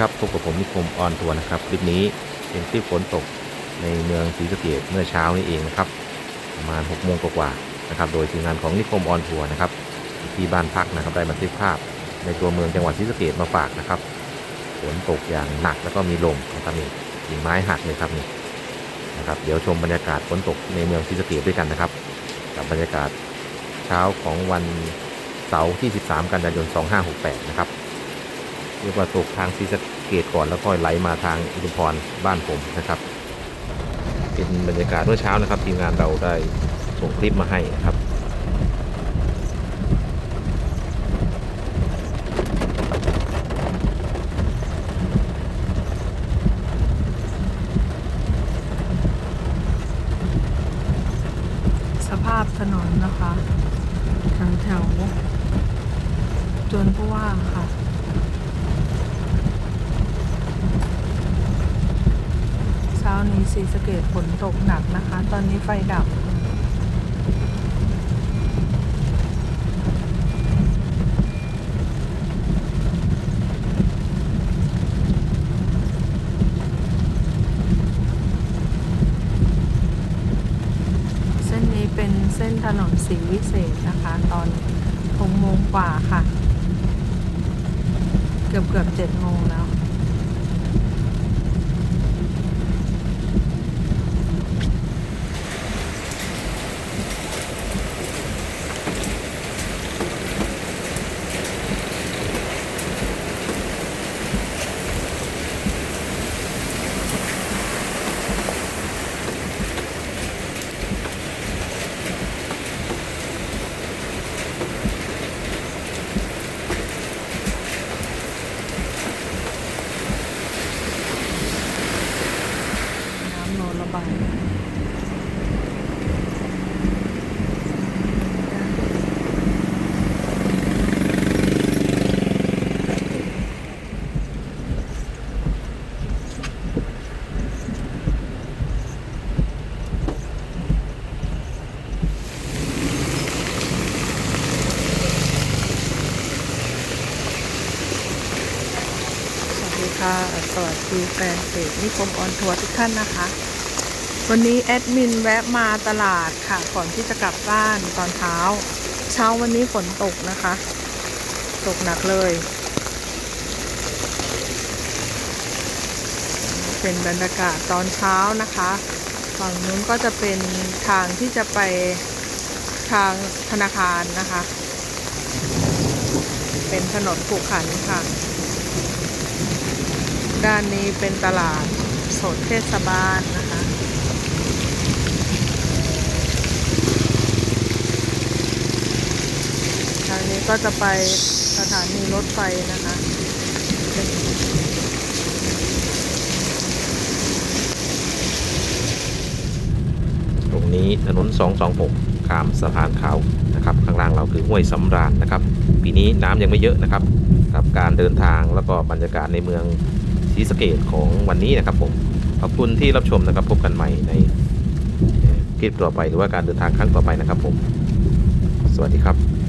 ครับพบกับผมนิคมออนทัวร์นะครับคลิปนี้เป็นคลิปฝนตกในเมืองศรีสะเกดเมื่อเช้านี้เองนะครับประมาณ6โมงกว่าๆนะครับ โดยทีมงานของนิคมออนทัวร์นะครับที่บ้านพักนะครับได้บันทึกภาพในตัวเมืองจังหวัดศรีสะเกดมาฝากนะครับฝนตกอย่างหนักแล้วก็มีลมนะครับนี่กิ่งไม้หักเลยครับนี่นะครับ เดี๋ยวชมบรรยากาศฝนตกในเมืองศรีสะเกดด้วยกันนะครับ กับบรรยากาศเช้าของวันเสาร์ที่ 13 กันยายน 2568 นะครับ เรียกว่าตกทางศรีสะเกดก่อนแล้วก็ไหลมาทางอุดมพรบ้านผมนะครับ เป็นบรรยากาศเมื่อเช้านะครับทีมงานเราได้ส่งคลิปมาให้นะครับสภาพถนนนะคะแถวแถวจนผู้ว่าค่ะ เช้า นี้สีสะเกตฝนตกหนักนะคะ ตอนนี้ไฟดับ เส้นนี้เป็นเส้นถนนสีวิเศษนะคะ ตอนหกโมงกว่าค่ะ เกือบเกือบเจ็ดโมงแล้ว น้ำโนระบาย สวัสดี ค่ะสวัสดีแฟนเพจนิคมออนทัวร์ทุกท่านนะคะ วันนี้แอดมินแวะมาตลาดค่ะ ก่อนที่จะกลับบ้านตอนเช้า เช้าวันนี้ฝนตกนะคะ ตกหนักเลย เป็นบรรยากาศตอนเช้านะคะ ฝั่งนู้นก็จะเป็นทางที่จะไปทางธนาคารนะคะ เป็นถนนผูกขันค่ะ ด้านนี้เป็นตลาดสดเทศบาลนะคะ ทางนี้ ก็จะไปสถานีรถไฟนะคะตรงนี้ถนน 226 ข้ามสะพานขาวนะครับ ข้างล่างเราคือห้วยสำราญนะครับ ปีนี้น้ำยังไม่เยอะนะครับ กับการเดินทางแล้วก็บรรยากาศในเมืองศรีสะเกดของวันนี้นะครับผม ขอบคุณที่รับชมนะครับ พบกันใหม่ในคลิปต่อไปหรือว่าการเดินทางครั้งต่อไปนะครับผม สวัสดีครับ